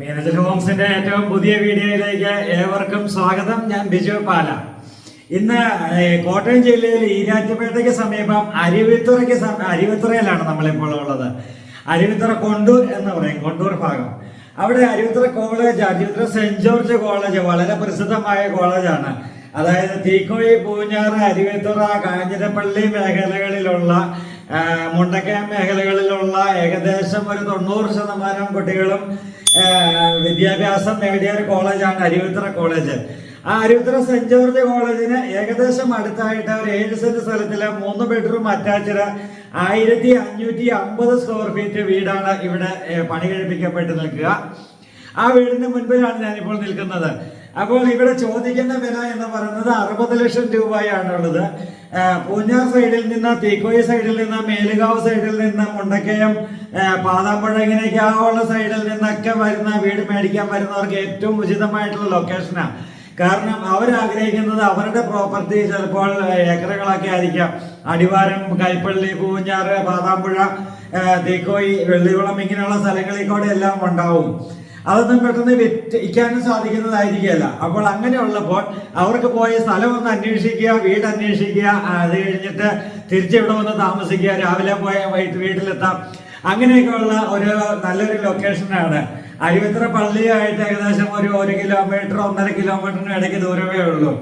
മീനച്ചൽ ഹോംസിന്റെ ഏറ്റവും പുതിയ വീഡിയോയിലേക്ക് ഏവർക്കും സ്വാഗതം. ഞാൻ ബിജു പാല. ഇന്ന് കോട്ടയം ജില്ലയിൽ ഈരാറ്റുപേട്ടയ്ക്ക് സമീപം അരുവിത്തുറയ്ക്ക് അരുവിത്തുറയിലാണ് നമ്മളിപ്പോൾ ഉള്ളത്. അരുവിത്തുറ കൊണ്ടൂർ എന്ന് പറയും കൊണ്ടൂർ ഭാഗം. അവിടെ Aruvithura college Aruvithura saint George college വളരെ പ്രസിദ്ധമായ കോളേജാണ്. അതായത് തീക്കോഴി പൂഞ്ഞാറ് അരുവിത്തുറ കാഞ്ഞിരപ്പള്ളി മേഖലകളിലുള്ള മുണ്ടക്കയം മേഖലകളിലുള്ള ഏകദേശം ഒരു തൊണ്ണൂറ് ശതമാനം കുട്ടികളും വിദ്യാഭ്യാസം നേടിയ ഒരു കോളേജാണ് അരുവിത്തുറ കോളേജ്. ആ അരുവിത്തുറ സെന്റ് ജോർജ് കോളേജിന് ഏകദേശം അടുത്തായിട്ട് ഒരു ഏഴ് സെന്റ് സ്ഥലത്തിൽ മൂന്ന് ബെഡ്റൂം അറ്റാച്ച്ഡ് ആയിരത്തി അഞ്ഞൂറ്റി അമ്പത് സ്ക്വയർ ഫീറ്റ് വീടാണ് ഇവിടെ പണി കഴിപ്പിക്കപ്പെട്ട് നിൽക്കുക. ആ വീടിന്റെ മുൻപിലാണ് ഞാനിപ്പോൾ നിൽക്കുന്നത്. അപ്പോൾ ഇവിടെ ചോദിക്കുന്ന വില എന്ന് പറയുന്നത് അറുപത് ലക്ഷം രൂപയാണുള്ളത്. പൂഞ്ഞാർ സൈഡിൽ നിന്ന് തീക്കോയി സൈഡിൽ നിന്ന് മേലുകാവ് സൈഡിൽ നിന്ന് മുണ്ടക്കയം പാതാമ്പുഴ ഇങ്ങനെയൊക്കെ ആ ഉള്ള സൈഡിൽ നിന്നൊക്കെ വരുന്ന വീട് മേടിക്കാൻ വരുന്നവർക്ക് ഏറ്റവും ഉചിതമായിട്ടുള്ള ലൊക്കേഷനാണ് കാരണം അവരാഗ്രഹിക്കുന്നത് അവരുടെ പ്രോപ്പർട്ടി ചിലപ്പോൾ ഏക്കറുകളൊക്കെ ആയിരിക്കാം. അടിവാരം കൈപ്പള്ളി പൂഞ്ഞാറ് പാതാമ്പുഴ തീക്കോയി വെള്ളികുളം ഇങ്ങനെയുള്ള സ്ഥലങ്ങളിൽ കൂടെ എല്ലാം ഉണ്ടാവും. അതൊന്നും പെട്ടെന്ന് വിറ്റിക്കാനും സാധിക്കുന്നതായിരിക്കുകയല്ല. അപ്പോൾ അങ്ങനെ ഉള്ളപ്പോൾ അവർക്ക് പോയി സ്ഥലം ഒന്ന് അന്വേഷിക്കുക വീട് അന്വേഷിക്കുക അത് കഴിഞ്ഞിട്ട് തിരിച്ചിവിടെ വന്ന് താമസിക്കുക രാവിലെ പോയ വൈകിട്ട് വീട്ടിലെത്താം. അങ്ങനെയൊക്കെയുള്ള ഒരു നല്ലൊരു ലൊക്കേഷനാണ് അരുവിത്ര പള്ളിയായിട്ട് ഏകദേശം ഒരു ഒരു കിലോമീറ്റർ ഒന്നര കിലോമീറ്ററിന് ഇടയ്ക്ക് ദൂരമേ ഉള്ളൂ.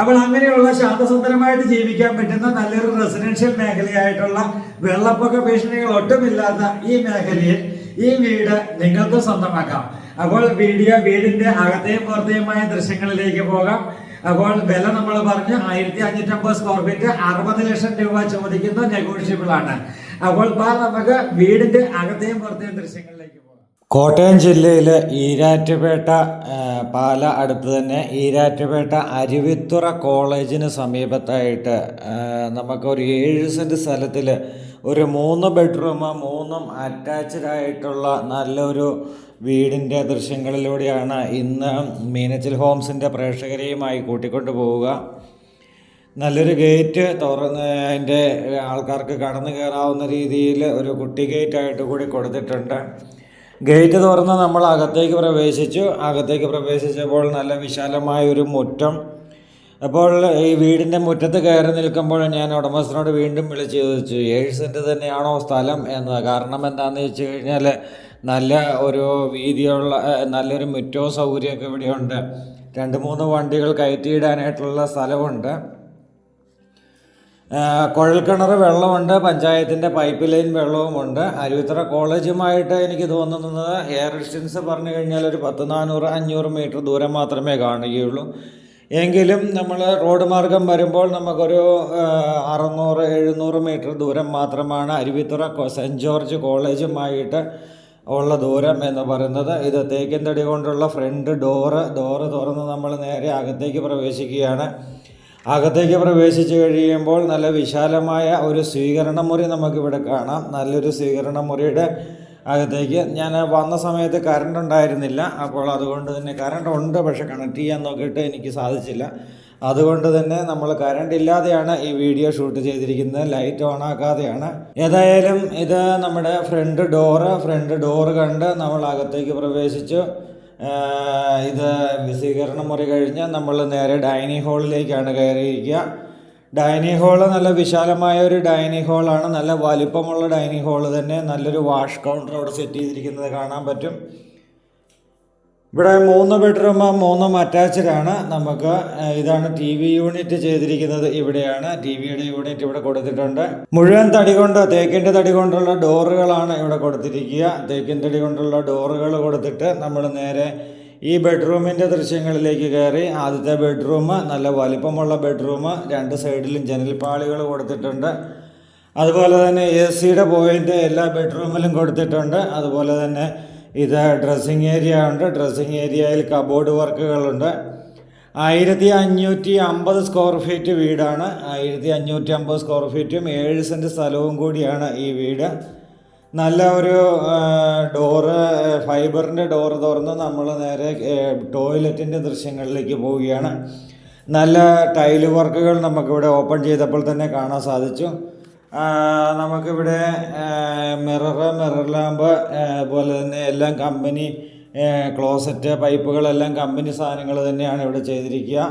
അപ്പോൾ അങ്ങനെയുള്ള ശാന്തസുന്ദരമായിട്ട് ജീവിക്കാൻ പറ്റുന്ന നല്ലൊരു റെസിഡൻഷ്യൽ മേഖലയായിട്ടുള്ള വെള്ളപ്പൊക്ക ഭീഷണികൾ ഒട്ടുമില്ലാത്ത ഈ മേഖലയിൽ ഈ വീട് നിങ്ങൾക്ക് സ്വന്തമാക്കാം. അപ്പോൾ വീഡിയോ വീടിന്റെ അകത്തെയും പുറത്തെയുമായ ദൃശ്യങ്ങളിലേക്ക് പോകാം. അപ്പോൾ വില നമ്മൾ പറഞ്ഞു ആയിരത്തി അഞ്ഞൂറ്റമ്പത് സ്ക്വയർ ഫീറ്റ് അറുപത് ലക്ഷം രൂപ ചോദിക്കുന്ന നെഗോഷ്യബിൾ ആണ്. അപ്പോൾ നമുക്ക് വീടിന്റെ അകത്തെയും പുറത്തെയും ദൃശ്യങ്ങളിലേക്ക് പോകാം. കോട്ടയം ജില്ലയിലെ ഈരാറ്റുപേട്ട പാല അടുത്ത് തന്നെ ഈരാറ്റുപേട്ട അരുവിത്തുറ കോളേജിന് സമീപത്തായിട്ട് നമുക്കൊരു ഏഴ് സെന്റ് സ്ഥലത്തിൽ ഒരു മൂന്ന് ബെഡ്റൂം മൂന്നും അറ്റാച്ച്ഡ് ആയിട്ടുള്ള നല്ലൊരു വീടിന്റെ ദൃശ്യങ്ങളിലൂടെയാണ് ഇന്ന് മീനച്ചിൽ ഹോംസിന്റെ പ്രേക്ഷകരെയുമായി കൂട്ടിക്കൊണ്ടു പോവുക. നല്ലൊരു ഗേറ്റ് തുറന്ന് അതിന്റെ ആൾക്കാർക്ക് കടന്നു കയറാവുന്ന രീതിയിൽ ഒരു കുട്ടി ഗേറ്റ് ആയിട്ട് കൂടി കൊടുത്തിട്ടുണ്ട്. ഗേറ്റ് തുറന്ന് നമ്മൾ അകത്തേക്ക് പ്രവേശിച്ചു. അകത്തേക്ക് പ്രവേശിച്ചപ്പോൾ നല്ല വിശാലമായ ഒരു മുറ്റം. അപ്പോൾ ഈ വീടിന്റെ മുറ്റത്ത് കയറി നിൽക്കുമ്പോൾ ഞാൻ ഉടമസ്ഥനോട് വീണ്ടും വിളിച്ച് ചോദിച്ചു ഏഴ് സെന്റ് തന്നെയാണോ സ്ഥലം എന്ന്? കാരണം എന്താണെന്ന് വെച്ച് കഴിഞ്ഞാൽ നല്ല ഒരു വീതിയുള്ള നല്ലൊരു മുറ്റോ സൗകര്യമൊക്കെ ഇവിടെയുണ്ട്. രണ്ട് മൂന്ന് വണ്ടികൾ കയറ്റിയിടാനായിട്ടുള്ള സ്ഥലമുണ്ട്. കുഴൽ കുഴൽക്കിണർ വെള്ളമുണ്ട് പഞ്ചായത്തിന്റെ പൈപ്പ് ലൈൻ വെള്ളവുമുണ്ട്. അരുവിത്തറ കോളേജുമായിട്ട് എനിക്ക് തോന്നുന്നത് എയർ ഡിസ്റ്റൻസ് പറഞ്ഞു കഴിഞ്ഞാൽ ഒരു പത്ത് നാനൂറ് അഞ്ഞൂറ് മീറ്റർ ദൂരം മാത്രമേ കാണുകയുള്ളൂ. എങ്കിലും നമ്മൾ റോഡ് മാർഗം വരുമ്പോൾ നമുക്കൊരു അറുന്നൂറ് എഴുന്നൂറ് മീറ്റർ ദൂരം മാത്രമാണ് അരുവിത്തുറ സെന്റ് ജോർജ് കോളേജുമായിട്ട് ഉള്ള ദൂരം എന്ന് പറയുന്നത്. ഇത് തേക്കിൻ തടി കൊണ്ടുള്ള ഫ്രണ്ട് ഡോറ് ഡോറ് തുറന്ന് നമ്മൾ നേരെ അകത്തേക്ക് പ്രവേശിക്കുകയാണ്. അകത്തേക്ക് പ്രവേശിച്ച് കഴിയുമ്പോൾ നല്ല വിശാലമായ ഒരു സ്വീകരണ മുറി നമുക്കിവിടെ കാണാം. നല്ലൊരു സ്വീകരണ മുറിയുടെ അകത്തേക്ക്. ഞാൻ വന്ന സമയത്ത് കറണ്ട് ഉണ്ടായിരുന്നില്ല. അപ്പോൾ അതുകൊണ്ട് തന്നെ കറണ്ട് ഉണ്ട്. പക്ഷെ കണക്ട് ചെയ്യാൻ നോക്കിയിട്ട് എനിക്ക് സാധിച്ചില്ല. അതുകൊണ്ട് തന്നെ നമ്മൾ കറണ്ട് ഇല്ലാതെയാണ് ഈ വീഡിയോ ഷൂട്ട് ചെയ്തിരിക്കുന്നത്. ലൈറ്റ് ഓൺ ആക്കാതെയാണ്. ഏതായാലും ഇത് നമ്മുടെ ഫ്രണ്ട് ഡോറ് ഫ്രണ്ട് ഡോറ് കണ്ട് നമ്മൾ അകത്തേക്ക് പ്രവേശിച്ചു. ഇത് വിശീകരണ മുറി കഴിഞ്ഞ് നമ്മൾ നേരെ ഡൈനിങ് ഹാളിലേക്കാണ് കയറിയിരിക്കുക. ഡൈനിങ് ഹാൾ നല്ല വിശാലമായ ഒരു ഡൈനിങ് ഹാളാണ് നല്ല വലിപ്പമുള്ള ഡൈനിങ് ഹാൾ തന്നെ. നല്ലൊരു വാഷ് കൗണ്ടർ അവിടെ സെറ്റ് ചെയ്തിരിക്കുന്നത് കാണാൻ പറ്റും. ഇവിടെ മൂന്ന് ബെഡ്റൂം മൂന്നും ആണ്. നമുക്ക് ഇതാണ് ടി വി യൂണിറ്റ് ചെയ്തിരിക്കുന്നത്. ഇവിടെയാണ് ടി വിയുടെ യൂണിറ്റ് ഇവിടെ കൊടുത്തിട്ടുണ്ട്. മുഴുവൻ തടി കൊണ്ട് തേക്കിന്റെ തടി കൊണ്ടുള്ള ഡോറുകളാണ് ഇവിടെ കൊടുത്തിരിക്കുക. തേക്കിൻ തടി കൊണ്ടുള്ള ഡോറുകൾ കൊടുത്തിട്ട് നമ്മൾ നേരെ ഈ ബെഡ്റൂമിന്റെ ദൃശ്യങ്ങളിലേക്ക് കയറി ആദ്യത്തെ ബെഡ്റൂം നല്ല വലിപ്പമുള്ള ബെഡ്റൂം രണ്ട് സൈഡിലും ജനൽപ്പാളികൾ കൊടുത്തിട്ടുണ്ട്. അതുപോലെ തന്നെ എ സിയുടെ പോയിന്റ് എല്ലാ ബെഡ്റൂമിലും കൊടുത്തിട്ടുണ്ട്. അതുപോലെ തന്നെ ഇത് ഡ്രസ്സിങ് ഏരിയ ഉണ്ട്. ഡ്രസ്സിങ് ഏരിയയിൽ കബോർഡ് വർക്കുകളുണ്ട് ആയിരത്തി അഞ്ഞൂറ്റി അമ്പത് സ്ക്വയർ ഫീറ്റ് വീടാണ്. ആയിരത്തി അഞ്ഞൂറ്റി അമ്പത് സ്ക്വയർ ഫീറ്റും ഏഴ് സെന്റ് സ്ഥലവും കൂടിയാണ് ഈ വീട്. നല്ല ഒരു ഡോറ് ഫൈബറിന്റെ ഡോറ് തുറന്ന് നമ്മൾ നേരെ ടോയ്ലറ്റിന്റെ ദൃശ്യങ്ങളിലേക്ക് പോവുകയാണ്. നല്ല ടൈൽ വർക്കുകൾ നമുക്കിവിടെ ഓപ്പൺ ചെയ്തപ്പോൾ തന്നെ കാണാൻ സാധിച്ചു. നമുക്കിവിടെ മിറർ മിറർ ലാമ്പ് അതുപോലെ തന്നെ എല്ലാം കമ്പനി ക്ലോസറ്റ് പൈപ്പുകളെല്ലാം കമ്പനി സാധനങ്ങൾ തന്നെയാണ് ഇവിടെ ചെയ്തിരിക്കുക.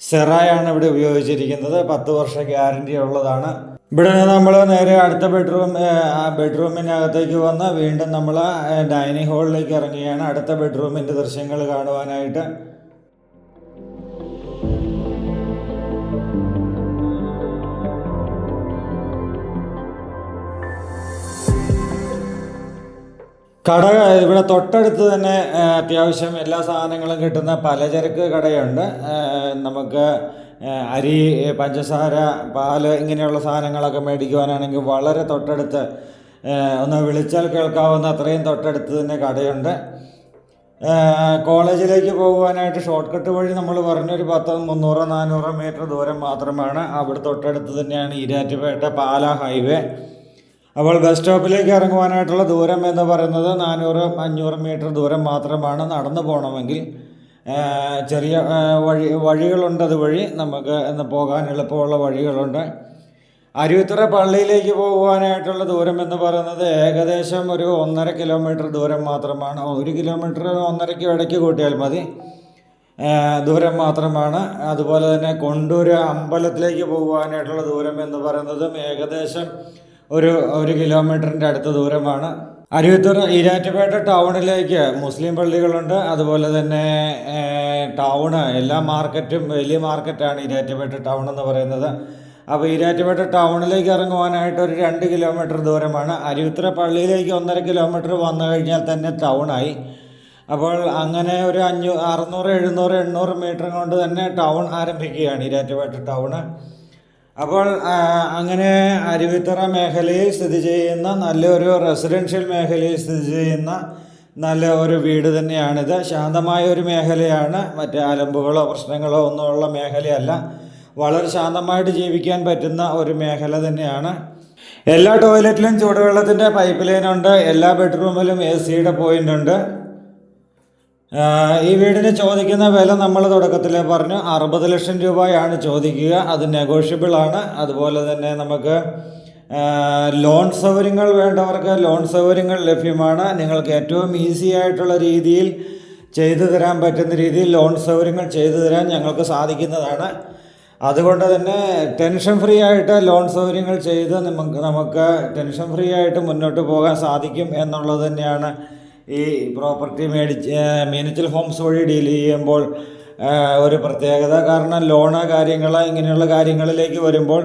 സെറായാണ് ഇവിടെ ഉപയോഗിച്ചിരിക്കുന്നത്. പത്ത് വർഷ ഗ്യാരണ്ടി ഉള്ളതാണ്. ഇവിടെ നമ്മൾ നേരെ അടുത്ത ബെഡ്റൂം ബെഡ്റൂമിനകത്തേക്ക് വന്ന് വീണ്ടും നമ്മൾ ഡൈനിങ് ഹാളിലേക്ക് ഇറങ്ങുകയാണ്. അടുത്ത ബെഡ്റൂമിന്റെ ദൃശ്യങ്ങൾ കാണുവാനായിട്ട്. കട ഇവിടെ തൊട്ടടുത്ത് തന്നെ ആ, അത്യാവശ്യം എല്ലാ സാധനങ്ങളും കിട്ടുന്ന പലചരക്ക് കടയുണ്ട്. നമുക്ക് ആ, അരി പഞ്ചസാര പാൽ ഇങ്ങനെയുള്ള സാധനങ്ങളൊക്കെ മേടിക്കുവാനാണെങ്കിൽ വളരെ തൊട്ടടുത്ത് ഒന്ന് വിളിച്ചാൽ കേൾക്കാവുന്ന അത്രയും തൊട്ടടുത്ത് തന്നെ കടയുണ്ട്. കോളേജിലേക്ക് പോകുവാനായിട്ട് ഷോർട്ട് കട്ട് വഴി നമ്മൾ പറഞ്ഞൊരു പത്ത് മുന്നൂറോ നാനൂറോ മീറ്റർ ദൂരം മാത്രമാണ്. അവിടെ തൊട്ടടുത്ത് തന്നെയാണ് ഈരാറ്റുപേട്ട പാല ഹൈവേ. അപ്പോൾ ബസ് സ്റ്റോപ്പിലേക്ക് ഇറങ്ങുവാനായിട്ടുള്ള ദൂരം എന്ന് പറയുന്നത് നാനൂറ് അഞ്ഞൂറ് മീറ്റർ ദൂരം മാത്രമാണ് നടന്നു പോകണമെങ്കിൽ. ചെറിയ വഴി വഴികളുണ്ട് അതുവഴി നമുക്ക് ഇന്ന് പോകാൻ എളുപ്പമുള്ള വഴികളുണ്ട്. അരുവിത്തുറ പള്ളിയിലേക്ക് പോകുവാനായിട്ടുള്ള ദൂരം എന്ന് പറയുന്നത് ഏകദേശം ഒരു ഒന്നര കിലോമീറ്റർ ദൂരം മാത്രമാണ്. ഒരു കിലോമീറ്റർ ഒന്നരയ്ക്ക് ഇടയ്ക്ക് കൂട്ടിയാൽ മതി. ദൂരം മാത്രമാണ്. അതുപോലെ തന്നെ കൊണ്ടൂർ അമ്പലത്തിലേക്ക് പോകുവാനായിട്ടുള്ള ദൂരം എന്ന് പറയുന്നതും ഏകദേശം ഒരു ഒരു കിലോമീറ്ററിന്റെ അടുത്ത ദൂരമാണ്. അരുവിത്തുറ ഈരാറ്റുപേട്ട ടൗണിലേക്ക് മുസ്ലിം പള്ളികളുണ്ട്. അതുപോലെ തന്നെ ടൗണ് എല്ലാ മാർക്കറ്റും വലിയ മാർക്കറ്റാണ് ഈരാറ്റുപേട്ട ടൗൺ എന്ന് പറയുന്നത്. അപ്പോൾ ഈരാറ്റുപേട്ട ടൗണിലേക്ക് ഇറങ്ങുവാനായിട്ട് ഒരു രണ്ട് കിലോമീറ്റർ ദൂരമാണ്. അരുവിത്തുറ പള്ളിയിലേക്ക് ഒന്നര കിലോമീറ്റർ വന്നു കഴിഞ്ഞാൽ തന്നെ ടൗണായി. അപ്പോൾ അങ്ങനെ ഒരു അഞ്ഞൂ അറുന്നൂറ് എഴുന്നൂറ് എണ്ണൂറ് മീറ്റർ കൊണ്ട് തന്നെ ടൗൺ ആരംഭിക്കുകയാണ് ഈരാറ്റുപേട്ട ടൗണ്. അപ്പോൾ അങ്ങനെ അരുവിത്തറ മേഖലയിൽ സ്ഥിതി ചെയ്യുന്ന നല്ലൊരു റെസിഡൻഷ്യൽ മേഖലയിൽ സ്ഥിതി ചെയ്യുന്ന നല്ല ഒരു വീട് തന്നെയാണിത്. ശാന്തമായ ഒരു മേഖലയാണ്. മറ്റേ അലമ്പുകളോ പ്രശ്നങ്ങളോ ഒന്നുമുള്ള മേഖലയല്ല. വളരെ ശാന്തമായിട്ട് ജീവിക്കാൻ പറ്റുന്ന ഒരു മേഖല തന്നെയാണ്. എല്ലാ ടോയ്ലറ്റിലും ചൂടുവെള്ളത്തിന്റെ പൈപ്പ് ലൈൻ ഉണ്ട് എല്ലാ ബെഡ്റൂമിലും എ സിയുടെ പോയിന്റ് ഉണ്ട്. ഈ വീടിന് ചോദിക്കുന്ന വില നമ്മൾ തുടക്കത്തിൽ പറഞ്ഞു. അറുപത് ലക്ഷം രൂപയാണ് ചോദിക്കുക. അത് നെഗോഷ്യബിൾ ആണ്. അതുപോലെ തന്നെ നമുക്ക് ലോൺ സൗകര്യങ്ങൾ വേണ്ടവർക്ക് ലോൺ സൗകര്യങ്ങൾ ലഭ്യമാണ്. നിങ്ങൾക്ക് ഏറ്റവും ഈസി ആയിട്ടുള്ള രീതിയിൽ ചെയ്തു തരാൻ പറ്റുന്ന രീതിയിൽ ലോൺ സൗകര്യങ്ങൾ ചെയ്തു തരാൻ ഞങ്ങൾക്ക് സാധിക്കുന്നതാണ്. അതുകൊണ്ട് തന്നെ ടെൻഷൻ ഫ്രീ ആയിട്ട് ലോൺ സൗകര്യങ്ങൾ ചെയ്ത് നമുക്ക് നമുക്ക് ടെൻഷൻ ഫ്രീ ആയിട്ട് മുന്നോട്ട് പോകാൻ സാധിക്കും എന്നുള്ളത് തന്നെയാണ് ഈ പ്രോപ്പർട്ടി മേടിച്ച് മീനച്ചൽ ഹോംസ് വഴി ഡീൽ ചെയ്യുമ്പോൾ ഒരു പ്രത്യേകത കാരണം ലോണ് കാര്യങ്ങൾ ഇങ്ങനെയുള്ള കാര്യങ്ങളിലേക്ക് വരുമ്പോൾ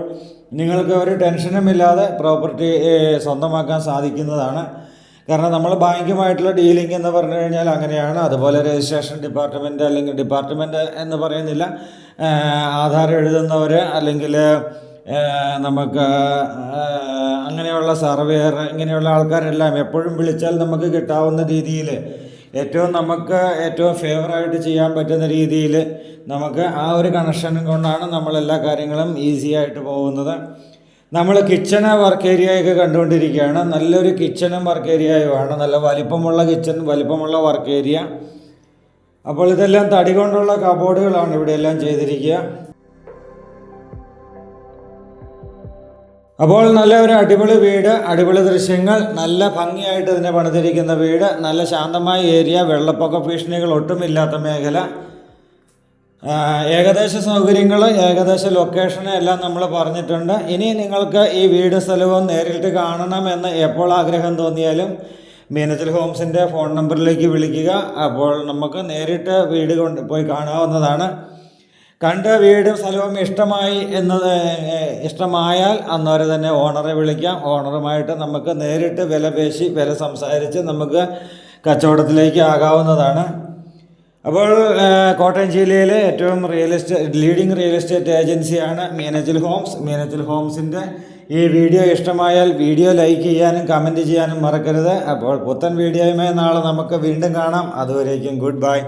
നിങ്ങൾക്ക് ഒരു ടെൻഷനുമില്ലാതെ പ്രോപ്പർട്ടി സ്വന്തമാക്കാൻ സാധിക്കുന്നതാണ്. കാരണം നമ്മൾ ബാങ്കുമായിട്ടുള്ള ഡീലിംഗ് എന്ന് പറഞ്ഞു കഴിഞ്ഞാൽ അങ്ങനെയാണ്. അതുപോലെ രജിസ്ട്രേഷൻ ഡിപ്പാർട്ട്മെന്റ് അല്ലെങ്കിൽ ഡിപ്പാർട്ട്മെന്റ് എന്ന് പറയുന്നില്ല. ആധാർ എഴുതുന്നവർ അല്ലെങ്കിൽ നമുക്ക് അങ്ങനെയുള്ള സർവേയർ ഇങ്ങനെയുള്ള ആൾക്കാരെല്ലാം എപ്പോഴും വിളിച്ചാൽ നമുക്ക് കിട്ടാവുന്ന രീതിയിൽ ഏറ്റവും നമുക്ക് ഏറ്റവും ഫേവറായിട്ട് ചെയ്യാൻ പറ്റുന്ന രീതിയിൽ നമുക്ക് ആ ഒരു കണക്ഷൻ കൊണ്ടാണ് നമ്മൾ എല്ലാ കാര്യങ്ങളും ഈസി ആയിട്ട് പോകുന്നത്. നമ്മൾ കിച്ചണ് വർക്ക് ഏരിയയൊക്കെ കണ്ടുകൊണ്ടിരിക്കുകയാണ്. നല്ലൊരു കിച്ചണും വർക്ക് ഏരിയയുമാണ്. നല്ല വലിപ്പമുള്ള കിച്ചൺ വലിപ്പമുള്ള വർക്ക് ഏരിയ. അപ്പോൾ ഇതെല്ലാം തടി കൊണ്ടുള്ള കബോർഡുകളാണ് ഇവിടെയെല്ലാം ചെയ്തിരിക്കുക. അപ്പോൾ നല്ല ഒരു അടിപൊളി വീട് അടിപൊളി ദൃശ്യങ്ങൾ നല്ല ഭംഗിയായിട്ട് ഇതിനെ പണിതിരിക്കുന്ന വീട് നല്ല ശാന്തമായ ഏരിയ വെള്ളപ്പൊക്ക ഭീഷണികൾ ഒട്ടുമില്ലാത്ത മേഖല. ഏകദേശ സൗകര്യങ്ങൾ ഏകദേശ ലൊക്കേഷൻ എല്ലാം നമ്മൾ പറഞ്ഞിട്ടുണ്ട്. ഇനി നിങ്ങൾക്ക് ഈ വീട് സ്ഥലവും നേരിട്ട് കാണണമെന്ന് എപ്പോൾ ആഗ്രഹം തോന്നിയാലും മീനത്തിൽ ഹോംസിന്റെ ഫോൺ നമ്പറിലേക്ക് വിളിക്കുക. അപ്പോൾ നമുക്ക് നേരിട്ട് വീട് കൊണ്ട് പോയി കാണാവുന്നതാണ്. കണ്ട വീടും സ്ഥലവും ഇഷ്ടമായി എന്നത് ഇഷ്ടമായാൽ അന്നേരം തന്നെ ഓണറെ വിളിക്കാം. ഓണറുമായിട്ട് നമുക്ക് നേരിട്ട് വില പേശി വില സംസാരിച്ച് നമുക്ക് കച്ചവടത്തിലേക്ക് ആകാവുന്നതാണ്. അപ്പോൾ കോട്ടയം ജില്ലയിലെ ഏറ്റവും real estate leading real estate ഏജൻസിയാണ് മീനച്ചിൽ ഹോംസ്. മീനച്ചിൽ ഹോംസിന്റെ ഈ വീഡിയോ ഇഷ്ടമായാൽ വീഡിയോ ലൈക്ക് ചെയ്യാനും കമന്റ് ചെയ്യാനും മറക്കരുത്. അപ്പോൾ പുത്തൻ വീഡിയോയുമായി നാളെ നമുക്ക് വീണ്ടും കാണാം. അതുവരേക്കും ഗുഡ് ബൈ.